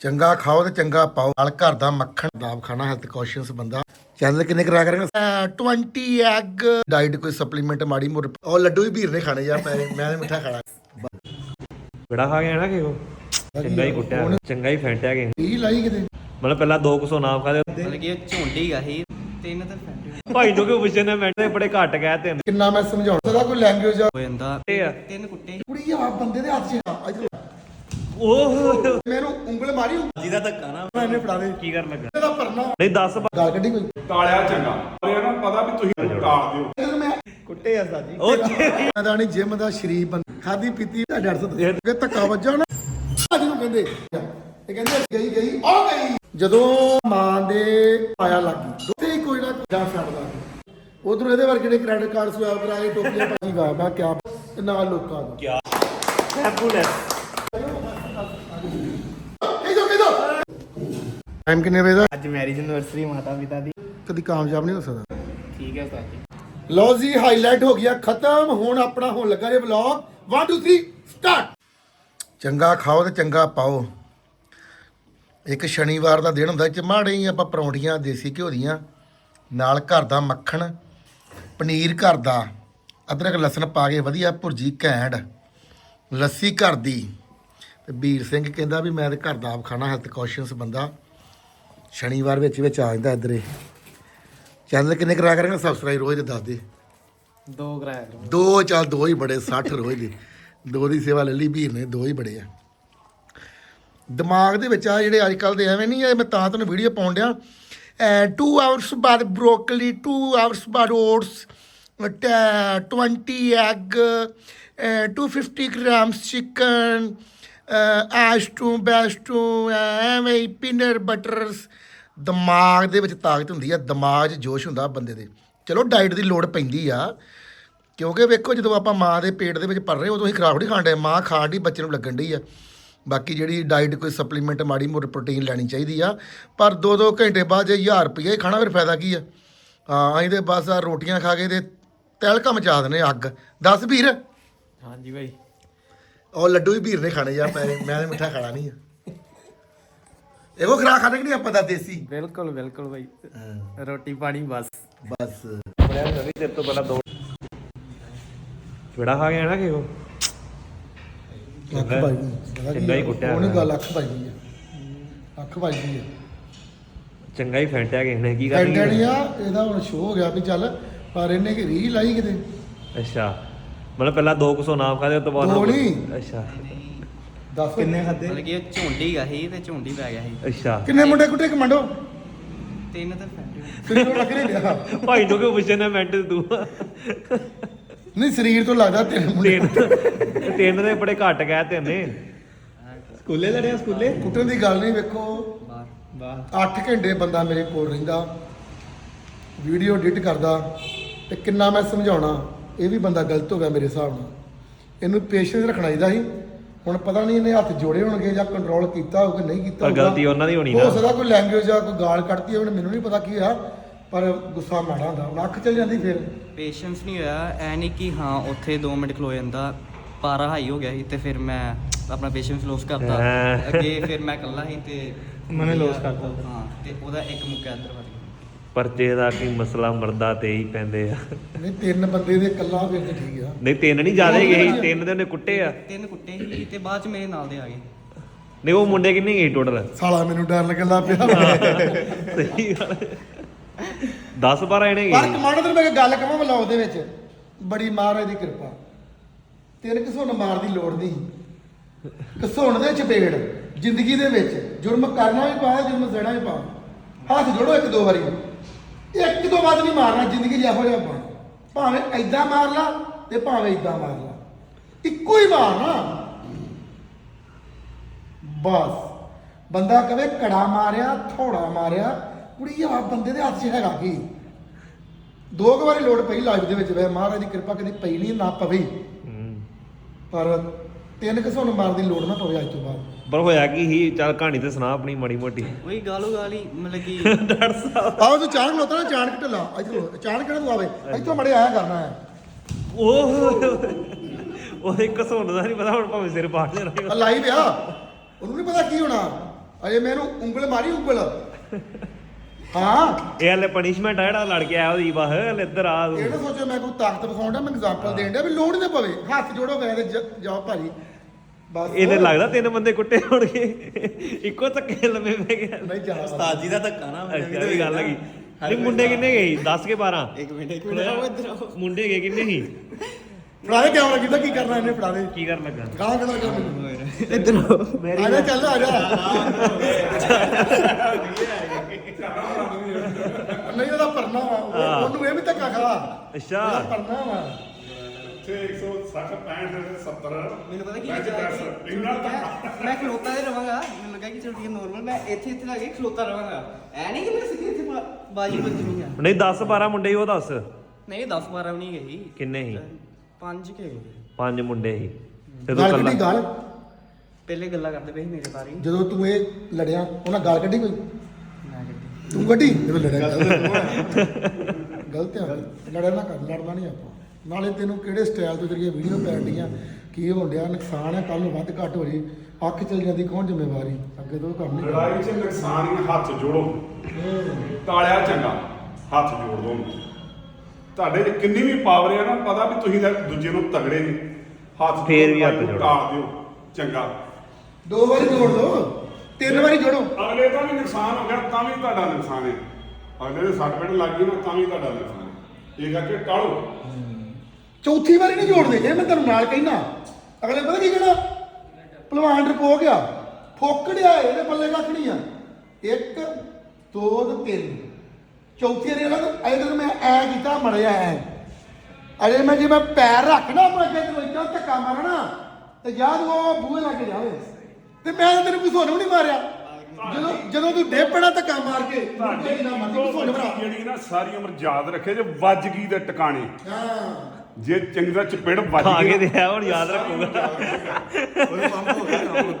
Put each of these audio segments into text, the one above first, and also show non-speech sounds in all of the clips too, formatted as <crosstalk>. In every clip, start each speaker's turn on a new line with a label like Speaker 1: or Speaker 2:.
Speaker 1: ਚੰਗਾ ਖਾਓ ਤੇ ਚੰਗਾ ਪਾਓ। ਨਾਲ ਘਰ ਦਾ ਮੱਖਣ ਦਾਬ ਖਾਣਾ ਹੈਲਥ ਕੌਸ਼ੀਅਸ ਬੰਦਾ। ਚੈਨਲ ਕਿੰਨੇ ਕਰਾ ਕਰਾਂਗਾ? 20 ਐਗ ਡਾਈਟ ਕੋਈ ਸਪਲੀਮੈਂਟ ਮਾੜੀ ਮੋੜ ਉਹ ਲੱਡੂ ਵੀ ਵੀਰ ਨੇ ਖਾਣੇ ਯਾਰ ਮੈਂ ਮੈਂ ਮਿੱਠਾ ਖਾਣਾ।
Speaker 2: ਬੜਾ ਖਾ ਗਿਆ ਨਾ ਕਿ ਉਹ? ਚੰਗਾ ਹੀ ਕੁੱਟਿਆ। ਚੰਗਾ ਹੀ ਫੈਂਟਿਆ ਕਿ
Speaker 1: ਕੀ ਲਾਈ ਕਿਤੇ?
Speaker 2: ਮਤਲਬ ਪਹਿਲਾਂ 200 ਨਾਮ ਖਾਦੇ
Speaker 3: ਮਤਲਬ ਕਿ ਇਹ ਝੁੰਡੀ ਗਾ ਹੀ। ਤਿੰਨ ਤਾਂ ਫੈਕਟਰੀ
Speaker 2: ਭਾਈ ਜੋ ਕਿ ਪੁੱਛੇ ਨੇ ਦੇ ਬੜੇ ਘੱਟ ਗਏ ਤਿੰਨ
Speaker 1: ਕਿੰਨਾ ਮੈਂ ਸਮਝਾਉਣਾ। ਦਾ ਕੋਈ ਲੈਂਗੁਏਜ ਆ।
Speaker 3: ਹੋ ਜਾਂਦਾ
Speaker 2: ਇਹ ਆ।
Speaker 3: ਤਿੰਨ ਕੁੱਟੇ।
Speaker 1: ਕੁੜੀ ਆ ਬੰਦੇ ਦੇ ਹੱਥ 'ਚ ਆ।
Speaker 2: ਉਹ
Speaker 1: ਮੈਨੂੰ ਉਂਗਲ ਮਾਰੀ
Speaker 2: ਜਿਹਦਾ ਧੱਕਾ ਨਾ।
Speaker 1: ਇਹਨੇ ਫੜਾ ਦੇ।
Speaker 2: ਕੀ ਕਰਨ ਲੱਗਾ?
Speaker 1: ਇਹਦਾ ਪਰਨਾ
Speaker 2: ਨਹੀਂ 10
Speaker 1: ਗਾਲ ਕੱਢੀ ਕੋਈ?
Speaker 4: ਟਾਲਿਆ ਚੰਗਾ। ਟਾਲਿਆ ਨਾ ਪਤਾ ਵੀ ਤੁਸੀਂ ਟਾਲ ਦਿਓ।
Speaker 1: ਇਹਨੂੰ ਮੈਂ
Speaker 3: ਕੁੱਟੇ ਆ ਸਾਜੀ।
Speaker 2: ਉਹ <laughs>
Speaker 1: ਮੈਂ ਨਹੀਂ ਜਿਮ ਦਾ ਸ਼ਰੀਫ ਬੰਦਾ ਖਾਦੀ ਪੀਤੀ ਦਾ ਡਰ ਸਦ ਕਿ ਧੱਕਾ ਵੱਜਾ ਨਾ। ਅੱਜ ਨੂੰ ਕਹਿੰਦੇ। ਇਹ ਕਹਿੰਦੇ ਗਈ ਗਈ ਆ ਗਈ। ਜਦੋਂ ਮਾਂ ਦੇ ਪਾਇਆ ਲੱਗੀ ਉੱਥੇ ਹੀ ਕੋਈ ਨਾ ਕੋਈ ਜਾਂ ਛੱਡਦਾ ਉਧਰੋਂ ਇਹਦੇ ਵਰਗੇ ਨੇ ਕ੍ਰੈਡਿਟ ਕਾਰਡ ਸਵੈਪ ਕਰਾਏ ਟੋਪੀਆਂ ਪਾਈ ਗਾ ਮੈਂ ਕਿਆ ਤੇ ਨਾਲ ਲੋਕਾਂ ਦਾ।
Speaker 2: ਐਂਬੂਲੈਂਸ
Speaker 1: ਕਿਦੋਂ ਕਿਦੋਂ ਟਾਈਮ ਕਿੰਨੇ ਵਜੇ ਦਾ?
Speaker 3: ਅੱਜ ਮੈਰਿਜ ਐਨਵਰਸਰੀ ਮਾਤਾ ਪਿਤਾ ਦੀ।
Speaker 1: ਕਦੀ ਕਾਮਯਾਬ ਨਹੀਂ ਹੋ ਸਕਦਾ।
Speaker 3: ਠੀਕ ਹੈ ਸਾਜੀ
Speaker 1: ਲਓ ਜੀ ਹਾਈਲਾਈਟ ਹੋ ਗਿਆ ਖਤਮ। ਹੁਣ ਆਪਣਾ ਹੋਣ ਲੱਗਾ ਜੇ ਵਲੌਗ 1 2 3 ਸਟਾਰਟ ਚੰਗਾ ਖਾਓ ਤੇ ਚੰਗਾ ਪਾਓ। ਇੱਕ ਸ਼ਨੀਵਾਰ ਦਾ ਦਿਨ ਹੁੰਦਾ ਚ ਮਾੜੇ ਹੀ ਆਪਾਂ ਪਰੌਂਠੀਆਂ ਦੇਸੀ ਘਿਓ ਦੀਆਂ। ਨਾਲ ਘਰ ਦਾ ਮੱਖਣ ਪਨੀਰ ਘਰ ਦਾ। ਅਦਰਕ ਲਸਣ ਪਾ ਕੇ ਵਧੀਆ ਭੁਰਜੀ ਘੈਂਟ। ਲੱਸੀ ਘਰ ਦੀ। ਤੇ ਵੀਰ ਸਿੰਘ ਕਹਿੰਦਾ ਵੀ ਮੈਂ ਤੇ ਘਰ ਦਾ ਆਪ ਖਾਣਾ ਹੈਲਥ ਕੌਸ਼ੀਅਸ ਬੰਦਾ। ਸ਼ਨੀਵਾਰ ਵਿੱਚ ਵਿੱਚ ਆ ਜਾਂਦਾ ਇੱਧਰੇ ਚੈਨਲ ਕਿੰਨੇ ਕਰਾ ਕਰਾਂਗਾ? ਸਬਸਕ੍ਰਾਈਬ ਰੋਜ਼ ਦੇ ਦੱਸ ਦੇ।
Speaker 3: ਦੋ ਕਰਾਇਆ ਕਰੋ
Speaker 1: ਦੋ ਚੱਲ ਦੋ ਹੀ ਬੜੇ 60 ਰੋਜ਼ ਦੇ। ਦੋ ਦੀ ਸੇਵਾ ਲੈ ਲਈ ਵੀਰ ਨੇ ਦੋ ਹੀ ਬੜੇ ਆ। ਦਿਮਾਗ ਦੇ ਵਿੱਚ ਆ ਜਿਹੜੇ ਅੱਜ ਕੱਲ ਦੇ ਐਵੇਂ ਨਹੀਂ ਇਹ ਮੈਂ ਤਾਂ ਤੁਹਾਨੂੰ ਵੀਡੀਓ ਪਾਉਣ ਡਿਆ। 2 ਆਵਰਸ ਬਾਅਦ ਬ੍ਰੋਕਲੀ 2 ਆਵਰਸ ਬਾਅਦ ਓਟਸ 20 ਐਗ 250 ਗ੍ਰਾਮਸ ਚਿਕਨ ਐਸ਼ਟੂ ਬੈਸਟੂ ਬੈਸਟ ਐਵੇਂ ਪੀਨਟ ਬਟਰਸ। ਦਿਮਾਗ ਦੇ ਵਿੱਚ ਤਾਕਤ ਹੁੰਦੀ ਆ, ਦਿਮਾਗ 'ਚ ਜੋਸ਼ ਹੁੰਦਾ ਬੰਦੇ ਦੇ। ਚਲੋ ਡਾਈਟ ਦੀ ਲੋੜ ਪੈਂਦੀ ਆ। ਕਿਉਂਕਿ ਵੇਖੋ, ਜਦੋਂ ਆਪਾਂ ਮਾਂ ਦੇ ਪੇਟ ਦੇ ਵਿੱਚ ਪੜ ਰਹੇ ਉਦੋਂ ਹੀ ਖਰਾਬ ਨਹੀਂ ਖਾਣ ਡਏ ਮਾਂ ਖਾਣ ਦੀ ਬੱਚੇ ਨੂੰ ਲੱਗਣ ਡਈ ਆ। ਬਾਕੀ ਜਿਹੜੀ ਡਾਈਟ ਕੋਈ ਸਪਲੀਮੈਂਟ ਮਾੜੀ ਮੋਟੀ ਪ੍ਰੋਟੀਨ ਲੈਣੀ ਚਾਹੀਦੀ ਆ। ਪਰ 2-2 ਘੰਟੇ ਬਾਅਦ ਜੇ 1000 ਰੁਪਏ ਖਾਣਾ, ਫਿਰ ਫਾਇਦਾ ਕੀ ਆ? ਹਾਂ, ਅਸੀਂ ਤੇ ਬਸ ਆ ਰੋਟੀਆਂ ਖਾ ਕੇ ਤੇ ਤਿਲਕਾ ਮਚਾ ਦਨੇ ਅੱਗ। ਦੱਸ ਵੀਰ।
Speaker 3: ਹਾਂਜੀ ਭਾਈ
Speaker 1: ਉਹ ਲੱਡੂ ਵੀ ਵੀਰ ਨੇ ਖਾਣੇ ਯਾਰ ਮੈਂ ਮੈਂ ਮਿੱਠਾ ਖਾਣਾ ਨਹੀਂ ਆ। ਇਹੋ ਖਰਾ ਖਾਣੇ ਕਿ ਨਹੀਂ ਆਪਾਂ ਦਾ ਦੇਸੀ?
Speaker 3: ਬਿਲਕੁਲ ਬਿਲਕੁਲ ਭਾਈ ਰੋਟੀ ਪਾਣੀ ਬਸ।
Speaker 1: ਬਸ।
Speaker 2: ਬੜਿਆ ਨਵੀਂ ਤੇਰੇ ਤੋਂ ਪਹਿਲਾਂ ਦੋ ਬੜਾ ਖਾ ਗਿਆ ਨਾ ਕਿ ਉਹ
Speaker 1: ਅੱਖ ਭਾਈ
Speaker 2: ਚੰਗਾ ਹੀ
Speaker 1: ਆ?
Speaker 2: ਕੁੱਟਿਆ
Speaker 1: ਉਹ ਨੀ
Speaker 2: ਹੋਇਆ।
Speaker 1: ਗੱਲ ਅੱਖ ਭਾਈ ਗਈ ਆ। ਅੱਖ ਭਾਈ ਗਈ ਆ।
Speaker 2: ਚੰਗਾ ਹੀ ਫੈਂਟਿਆ ਕਿਸੇ ਨੇ ਕੀ
Speaker 1: ਕੰਟਣੀ ਆ ਇਹਦਾ ਹੁਣ ਸ਼ੋਅ ਹੋ ਗਿਆ ਵੀ ਚੱਲ ਪਰ ਇਹਨੇ ਕਿ ਰੀ ਲਾਈ ਕਿਤੇ?
Speaker 2: ਅੱਛਾ। ਮਤਲਬ ਪਹਿਲਾਂ 200 ਨਾਮ ਖਾਦੇ ਉਸ ਤੋਂ ਬਾਅਦ
Speaker 1: ਦੋ ਨਹੀਂ।
Speaker 2: ਅੱਛਾ।
Speaker 1: ਦੱਸ। ਕਿੰਨੇ
Speaker 3: ਮਤਲਬ ਕਿ ਇਹ ਝੁੰਡੀ ਗਾ ਹੀ ਤੇ ਝੁੰਡੀ ਪੈ ਗਿਆ ਸੀ।
Speaker 2: ਅੱਛਾ।
Speaker 1: ਕਿੰਨੇ ਮੁੰਡੇ ਕੁੱਟੇ ਕਮਾਂਡੋ
Speaker 3: ਤਿੰਨ ਤਾਂ ਫੈਕਟਰੀ
Speaker 1: ਕੋਲ ਲੱਗ ਨਹੀਂ ਰਿਹਾ
Speaker 2: ਭਾਈ ਜੋ ਕਿ ਪੁੱਛੇ ਨੇ ਮਿੰਟ ਤੂੰ
Speaker 1: ਨਹੀਂ ਸਰੀਰ ਤੋਂ ਲੱਗਦਾ ਤੇਰੇ ਮੁੰਡੇ।
Speaker 2: ਤਿੰਨ ਤਿੰਨ ਦੇ ਬੜੇ ਘੱਟ ਗਏ ਤਿੰਨ। ਨੇ
Speaker 3: ਸਕੂਲੇ ਲੜਿਆ ਸਕੂਲੇ?
Speaker 1: ਕੁੱਟਣ ਦੀ ਗੱਲ ਨਹੀਂ ਵੇਖੋ।
Speaker 3: ਬਾਹਰ। ਬਾਹਰ।
Speaker 1: 8 ਘੰਟੇ ਬੰਦਾ ਮੇਰੇ ਕੋਲ ਰਹਿੰਦਾ। ਵੀਡੀਓ ਐਡਿਟ ਕਰਦਾ। ਤੇ ਕਿੰਨਾ ਮੈਂ ਸਮਝਾਉਣਾ। ਇਹ ਵੀ ਬੰਦਾ ਗਲਤ ਹੋ ਗਿਆ ਮੇਰੇ ਹਿਸਾਬ ਨਾਲ ਇਹਨੂੰ ਪੇਸ਼ੈਂਸ ਰੱਖਣਾ ਚਾਹੀਦਾ ਸੀ ਹੁਣ ਪਤਾ ਨਹੀਂ ਇਹਨੇ ਹੱਥ ਜੋੜੇ ਹੋਣਗੇ ਜਾਂ ਕੰਟਰੋਲ ਕੀਤਾ ਹੋਊਗਾ ਨਹੀਂ ਕੀਤਾ
Speaker 2: ਪਰ
Speaker 1: ਹੋਊਗਾ।
Speaker 2: ਗਲਤੀ ਉਹਨਾਂ ਦੀ ਹੋਣੀ
Speaker 1: ਹੋ
Speaker 2: ਨਾ।
Speaker 1: ਸਕਦਾ ਕੋਈ ਲੈਂਗੁਏਜ ਆ ਕੋਈ ਗਾਲ ਕੱਢਤੀ ਹੋਵੇ ਮੈਨੂੰ ਨਹੀਂ ਪਤਾ ਕੀ ਹੋਇਆ ਪਰ ਗੁੱਸਾ ਮਾੜਾ ਹੁੰਦਾ ਹੁਣ ਅੱਖ ਚੱਲ ਜਾਂਦੀ ਫਿਰ
Speaker 3: ਪੇਸ਼ੈਂਸ ਨਹੀਂ ਹੋਇਆ ਐ ਨਹੀਂ ਕਿ ਹਾਂ ਉੱਥੇ 2 ਮਿੰਟ ਖਲੋ ਜਾਂਦਾ ਪਾਰਾ ਹਾਈ ਹੋ ਗਿਆ ਸੀ ਤੇ ਫਿਰ ਮੈਂ ਆਪਣਾ ਪੇਸ਼ੈਂਸ ਲੋਸ ਕਰਤਾ
Speaker 2: ਹੈਂ।
Speaker 3: ਅੱਗੇ ਫਿਰ ਮੈਂ ਇਕੱਲਾ ਸੀ ਤੇ
Speaker 5: ਮੈਨੇ loss ਕਰਤਾ।
Speaker 3: ਹਾਂ ਤੇ ਉਹਦਾ ਇੱਕ ਮੁੱਕਾ
Speaker 2: ਪਰਚੇ ਦਾ ਕੀ ਮਸਲਾ ਮਰਦਾ ਤੇ ਹੀ ਪੈਂਦੇ ਆ।
Speaker 1: ਨਹੀਂ ਤਿੰਨ ਬੰਦੇ ਦੇ ਇਕੱਲਾ ਫਿਰ ਤੇ ਠੀਕ ਆ।
Speaker 2: ਨਹੀਂ ਤਿੰਨ ਨਹੀਂ ਜ਼ਿਆਦਾ ਗਏ ਸੀ, ਤਿੰਨ ਦੇ ਉਹਨੇ ਕੁੱਟੇ ਆ।
Speaker 3: ਤਿੰਨ ਕੁੱਟੇ ਸੀ ਤੇ ਬਾਅਦ ਚ ਮੇਰੇ ਨਾਲ ਦੇ ਆ ਗਏ।
Speaker 2: ਨਹੀਂ ਉਹ ਮੁੰਡੇ ਕਿੰਨੇ ਗਏ ਟੋਟਲ
Speaker 1: ਸਾਲਾ ਮੈਨੂੰ ਡਰ ਲੱਗਣ ਲੱਗ ਪਿਆ।
Speaker 2: ਸਹੀ ਗੱਲ। 10 12 ਇਹਨੇ
Speaker 1: ਪਰ
Speaker 2: ਗਏ
Speaker 1: ਕਮਾਂਡਰ ਤੈਨੂੰ ਮੈਂ ਇੱਕ ਗੱਲ ਕਹਾਂ ਵਲੌਗ ਦੇ ਵਿੱਚ ਬੜੀ ਮਹਾਰਾਜ ਦੀ ਕਿਰਪਾ। ਤੇਰੇ ਕਿਸੇ ਨੂੰ ਮਾਰ ਦੀ ਲੋੜ ਨਹੀਂ। ਘਸੋਣ ਦੇ ਚਪੇੜ ਜ਼ਿੰਦਗੀ ਦੇ ਵਿੱਚ। ਜੁਰਮ ਕਰਨਾ ਵੀ ਪਾ ਜੁਰਮ ਸਹਿਣਾ ਵੀ ਪਾ। ਹੱਥ ਜੋੜੋ ਇੱਕ ਦੋ ਵਾਰੀ। ਇੱਕ ਤੋਂ ਵੱਧ ਨਹੀਂ ਮਾਰਨਾ ਜ਼ਿੰਦਗੀ 'ਚ ਇਹੋ ਜਿਹਾ ਪਾਣਾ ਭਾਵੇਂ ਐਦਾਂ ਮਾਰ ਲਾ ਤੇ ਭਾਵੇਂ ਐਦਾਂ ਮਾਰ ਲਾ। ਇੱਕੋ ਹੀ ਮਾਰਨਾ ਬਸ। ਬੰਦਾ ਕਵੇ ਕੜਾ ਮਾਰਿਆ ਥੋੜਾ ਮਾਰਿਆ। ਕੁੜੀ ਆ ਬੰਦੇ ਦੇ ਹੱਥ 'ਚ ਹੈਗਾ ਕੀ? ਦੋ ਕੁ ਵਾਰੀ ਲੋੜ ਪਈ ਲਾਈਫ ਦੇ ਵਿੱਚ। ਵੇ ਮਹਾਰਾਜ ਦੀ ਕਿਰਪਾ ਕਦੀ ਪਈ ਨਹੀਂ ਨਾ ਪਵੇ।
Speaker 2: ਹੂੰ।
Speaker 1: ਪਰ ਤਿੰਨ ਕਿਸੋਂ ਨੂੰ ਮਾਰਨ ਦੀ ਲੋੜ ਨਾ ਪਵੇ ਅੱਜ ਤੋਂ ਬਾਅਦ।
Speaker 2: ਪਰ ਹੋਇਆ ਕੀ ਸੀ? ਚੱਲ ਕਹਾਣੀ ਤੇ ਸੁਣਾ ਆਪਣੀ ਮਾੜੀ ਮੋਟੀ।
Speaker 3: ਉਹੀ ਗਾਲੋ ਗਾਲੀ ਮਤਲਬ ਕਿ <laughs>
Speaker 1: ਆਓ ਤੂੰ ਚਾਣਕ ਲੋਤਾ ਨਾ ਚਾਣਕ ਢਿੱਲਾ ਇੱਧਰੋਂ ਚਾਣਕ ਕਿਹੜਾ ਤੂੰ ਆਵੇ ਇੱਥੋਂ ਮੜੇ ਆਇਆ ਕਰਨਾ ਹੈ।
Speaker 2: ਉਹ ਉਹ ਇੱਕ ਸੁਣਦਾ ਨਹੀਂ ਪਤਾ ਹੁਣ ਭਾਵੇਂ ਸਿਰ ਪਾੜ
Speaker 1: ਆ ਲਾਈਵ ਆ। ਉਹਨੂੰ ਨਹੀਂ ਪਤਾ ਕੀ ਹੋਣਾ। ਅਜੇ ਮੈਨੂੰ ਉਂਗਲ ਮਾਰੀ ਉਂਗਲ। ਹਾਂ।
Speaker 2: ਇਹ ਹਲੇ ਪਨਿਸ਼ਮੈਂਟ ਆ ਜਿਹੜਾ ਲੜ ਕੇ ਆਇਆ ਉਹਦੀ ਬਾਹ ਹਲੇ ਇੱਧਰ ਆ ਤੂੰ।
Speaker 1: ਇਹ ਨਾ ਸੋਚੋ ਮੈਂ ਕੋਈ ਤਾਕਤ ਵਿਖਾਉਂਦਾ ਮੈਂ ਐਗਜ਼ਾਮਪਲ ਦੇਣ ਡਿਆ ਵੀ ਲੋੜ ਹੀ ਨਾ ਪਵੇ। ਹੱਥ ਜੋੜੋ ਗਏ ਤੇ ਜ- ਜਾਓ ਭਾਜੀ। ਬਸ।
Speaker 2: ਇਹਦੇ ਲੱਗਦਾ ਤਿੰਨ ਬੰਦੇ ਕੁੱਟੇ ਹੋਣਗੇ। ਇੱਕੋ ਧੱਕੇ ਲੰਮੇ ਪੈ ਗਿਆ
Speaker 1: ਨਹੀਂ ਜਾ
Speaker 3: ਉਸਤਾਦ ਜੀ ਦਾ ਧੱਕਾ ਨਾ
Speaker 2: ਅੱਛਾ ਵੀ ਗੱਲ ਹੈਗੀ। ਨਹੀਂ ਮੁੰਡੇ ਕਿੰਨੇ ਗਏ 10 ਕੇ 12
Speaker 3: ਇੱਕ ਮਿੰਟ ਇੱਕ ਮਿੰਟ। ਆਓ ਇੱਧਰ। ਆਓ
Speaker 2: ਮੁੰਡੇ ਗਏ ਕਿੰਨੇ ਸੀ?
Speaker 1: ਫੜਾ ਦੇ ਕੈਮਰਾ ਕਿਦਾਂ ਕੀ ਕਰਨਾ ਇਹਨੇ ਫੜਾ ਦੇ
Speaker 2: ਕੀ ਕਰਨ ਲੱਗਾ?
Speaker 1: ਗਾਂ ਕਿਦਾਂ ਕਰ ਮੈਨੂੰ
Speaker 3: ਇੱਧਰ
Speaker 1: ਆ ਜਾ ਚੱਲ ਆ ਜਾ। ਨਹੀਂ ਉਹਦਾ ਪਰਨਾ ਵਾ। ਉਹ- ਉਹਨੂੰ ਇਹ ਵੀ ਧੱਕਾ ਖਾ।
Speaker 2: ਅੱਛਾ।
Speaker 1: ਉਹਦਾ ਪਰਨਾ ਵਾ।
Speaker 4: ਇੱਥੇ 160 65 70
Speaker 3: ਮੈਨੂੰ ਪਤਾ ਕੀ
Speaker 4: ਵਿੱਚ
Speaker 3: ਵਿਚਾਰ
Speaker 4: ਦਸ। ਇੰਨਾ ਧੱਕਾ।
Speaker 3: ਮੈਂ ਖਲੋਤਾ ਹੀ ਰਵਾਂਗਾ। ਮੈਨੂੰ ਲੱਗਾ ਕਿ ਚਲੋ ਠੀਕ ਹੈ ਨਾਰਮਲ ਮੈਂ ਇੱਥੇ ਇੱਥੇ ਲਾ ਕੇ ਖਲੋਤਾ ਰਵਾਂਗਾ। ਐ ਨਹੀਂ ਕਿ ਮੈਂ ਸਿੱਧੀ ਇੱਥੇ ਬਾ- ਬਾਜੀ ਵੱਜਣੀ ਆ।
Speaker 2: ਨਹੀਂ 10 12 ਮੁੰਡੇ ਸੀ ਉਹ ਦੱਸ।
Speaker 3: ਨਹੀਂ 10 12 ਵੀ ਨਹੀਂ ਗਈ
Speaker 2: ਕਿੰਨੇ ਸੀ?
Speaker 3: ਪੰਜ ਕੇ
Speaker 2: ਪੰਜ ਮੁੰਡੇ ਸੀ। ਤੇ ਤੂੰ
Speaker 1: ਗਾਲ
Speaker 2: ਕੱਲਾ
Speaker 1: ਗਾਲ?
Speaker 3: ਪਹਿਲੇ ਗੱਲਾਂ ਕਰਦੇ ਪਏ ਸੀ ਮੇਰੇ ਬਾਰੇ।
Speaker 1: ਜਦੋਂ ਤੂੰ ਇਹ ਲੜਿਆ ਉਹਨਾਂ ਗਾਲ ਕੱਢੀ ਕੋਈ? ਤੂੰ ਕੱਢੀ ਜਦੋਂ ਲੜਿਆ ਗਲਤ ਆ ਲੜਿਆ ਨਾ ਕਰ ਲੜਨਾ ਨਹੀਂ ਆਪਾਂ। ਨਾਲੇ ਤੈਨੂੰ ਕਿਹੜੇ ਸਟਾਈਲ ਤੋਂ ਤੇਰੀਆਂ ਵੀਡੀਓ ਪੈਣ ਡੀਆਂ ਕੀ ਹੋਣ ਡਿਆ ਨੁਕਸਾਨ ਹੈ ਕੱਲ ਨੂੰ ਵੱਧ ਘੱਟ ਹੋ ਜੇ ਅੱਖ ਚਲ ਜਾਂਦੀ ਕੌਣ ਜ਼ਿੰਮੇਵਾਰੀ? ਅੱਗੇ ਤੋਂ ਕੰਮ ਨਹੀਂ।
Speaker 4: ਲੜਾਈ 'ਚ ਨੁਕਸਾਨ ਹੀ ਹੱਥ ਜੋੜੋ। ਤਾਲਿਆ ਚੰਗਾ ਹੱਥ ਜੋੜ ਦੋ ਤੁਹਾਡੇ 'ਚ ਕਿੰਨੀ ਵੀ ਪਾਵਰ ਹੈ ਨਾ ਪਤਾ ਵੀ ਤੁਸੀਂ ਤਾਂ ਦੂਜੇ ਨੂੰ ਤਗੜੇ ਨੇ ਹੱਥ
Speaker 2: ਫੇਰ ਵੀ ਹੱਥ ਜੋੜੋ।
Speaker 4: ਟਾਲ ਦਿਓ। ਚੰਗਾ।
Speaker 1: ਦੋ ਵਾਰੀ ਜੋੜ ਦੋ। ਤਿੰਨ ਵਾਰੀ ਜੋੜੋ।
Speaker 4: ਅਗਲੇ ਦਾ ਵੀ ਨੁਕਸਾਨ ਹੋ ਗਿਆ ਤਾਂ ਵੀ ਤੁਹਾਡਾ ਨੁਕਸਾਨ ਹੈ। ਅਗਲੇ ਦੇ ਸੱਟ ਪੇਟ ਲੱਗ ਗਈ ਨਾ ਤਾਂ ਵੀ ਤੁਹਾਡਾ ਨੁਕਸਾਨ ਹੈ। ਇਹ ਕਰਕੇ ਟਾਲੋ।
Speaker 1: ਚੌਥੀ ਵਾਰੀ ਨਹੀਂ ਜੋੜਦੇ ਜੇ ਮੈਂ ਤੈਨੂੰ ਨਾਲ ਕਹਿਣਾ ਅਗਲੇ ਪਤਾ ਕੀ ਕਹਿਣਾ ਭਲਵਾਨ ਰਪੋ ਗਿਆ ਫੋਕੜਿਆ ਇਹਦੇ ਪੱਲੇ ਕੱਖ ਨਹੀਂ ਆ। ਇੱਕ ਦੋ ਤੇ ਤਿੰਨ। ਚੌਥੀ ਵਾਰੀ ਅਜੇ ਤੱਕ ਮੈਂ ਐ ਕੀਤਾ ਮੜਿਆ ਐ। ਅਜੇ ਮੈਂ ਜੇ ਮੈਂ ਪੈਰ ਰੱਖਣਾ ਮੈਂ ਅੱਗੇ ਇੱਦਾਂ ਧੱਕਾ ਮਾਰਨਾ ਤੇ ਯਾਦ ਉਹ ਬੂਹੇ ਲੱਗ ਜਾਵੇ ਤੇ ਮੈਂ ਤਾਂ ਤੈਨੂੰ ਕੋਈ ਸੋਨੂੰ ਨਹੀਂ ਮਾਰਿਆ। ਜਦੋਂ ਜਦੋਂ ਤੂੰ ਡੇਪਣਾ ਧੱਕਾ ਮਾਰ ਕੇ
Speaker 4: ਤੁਹਾਡੀ
Speaker 1: ਨਾ ਮੰਨ ਕੋਈ ਸੋਨੂੰ ਭਰਾ।
Speaker 4: ਜਿਹੜੀ ਨਾ ਸਾਰੀ ਉਮਰ ਯਾਦ ਰੱਖੇ ਜੇ ਵੱਜ ਗਈ ਦੇ ਟਿਕਾਣੇ।
Speaker 1: ਹਾਂ।
Speaker 4: ਜੇ ਚੰਗੀ ਚਪੇੜ ਵੱਜ
Speaker 2: ਖਾ ਕੇ
Speaker 4: ਗਈ
Speaker 2: ਤੇ ਆ ਹੁਣ ਯਾਦ ਰੱਖੂਗਾ
Speaker 3: ਉਹ ਪੰਪ ਹੋ ਗਿਆ ਕੰਮ